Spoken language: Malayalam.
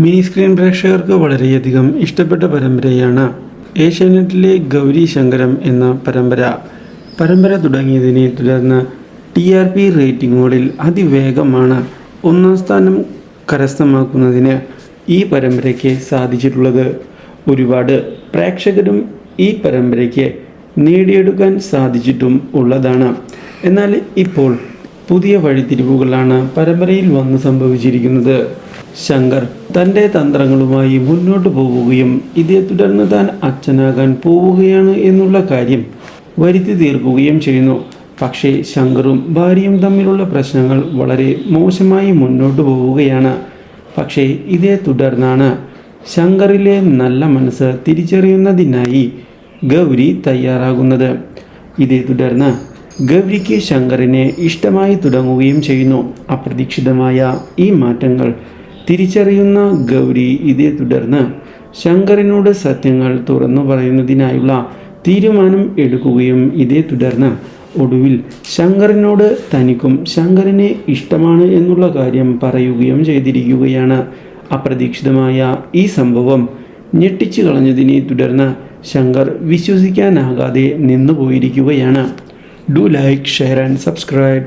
മിനി സ്ക്രീൻ പ്രേക്ഷകർക്ക് വളരെയധികം ഇഷ്ടപ്പെട്ട പരമ്പരയാണ് ഏഷ്യാനെറ്റിലെ ഗൗരി ശങ്കരം എന്ന പരമ്പര. പരമ്പര തുടങ്ങിയതിനെ തുടർന്ന് ടി ആർ പി റേറ്റിംഗുകളിൽ അതിവേഗമാണ് ഒന്നാം സ്ഥാനം കരസ്ഥമാക്കുന്നതിന് ഈ പരമ്പരയ്ക്ക് സാധിച്ചിട്ടുള്ളത്. ഒരുപാട് പ്രേക്ഷകരും ഈ പരമ്പരയ്ക്ക് നേടിയെടുക്കാൻ സാധിച്ചിട്ടും ഉള്ളതാണ്. എന്നാൽ ഇപ്പോൾ പുതിയ വഴിത്തിരിവുകളാണ് പരമ്പരയിൽ വന്ന് സംഭവിച്ചിരിക്കുന്നത്. ശങ്കർ തന്റെ തന്ത്രങ്ങളുമായി മുന്നോട്ട് പോവുകയും ഇതേ തുടർന്ന് താൻ അച്ഛനാകാൻ പോവുകയാണ് എന്നുള്ള കാര്യം വരുത്തി തീർക്കുകയും ചെയ്യുന്നു. പക്ഷേ ശങ്കറും ഭാര്യയും തമ്മിലുള്ള പ്രശ്നങ്ങൾ വളരെ മോശമായി മുന്നോട്ട് പോവുകയാണ്. പക്ഷേ ഇതേ തുടർന്നാണ് ശങ്കറിലെ നല്ല മനസ്സ് തിരിച്ചറിയുന്നതിനായി ഗൗരി തയ്യാറാകുന്നത്. ഇതേ തുടർന്ന് ഗൗരിക്ക് ശങ്കറിനെ ഇഷ്ടമായി തുടങ്ങുകയും ചെയ്യുന്നു. അപ്രതീക്ഷിതമായ ഈ മാറ്റങ്ങൾ തിരിച്ചറിയുന്ന ഗൗരി ഇതേ തുടർന്ന് ശങ്കറിനോട് സത്യങ്ങൾ തുറന്നു പറയുന്നതിനായുള്ള തീരുമാനം എടുക്കുകയും ഇതേ തുടർന്ന് ഒടുവിൽ ശങ്കറിനോട് തനിക്കും ശങ്കറിനെ ഇഷ്ടമാണ് എന്നുള്ള കാര്യം പറയുകയും ചെയ്തിരിക്കുകയാണ്. അപ്രതീക്ഷിതമായ ഈ സംഭവം ഞെട്ടിച്ചു കളഞ്ഞതിനെ തുടർന്ന് ശങ്കർ വിശ്വസിക്കാനാകാതെ നിന്നുപോയിരിക്കുകയാണ്. Do like share and subscribe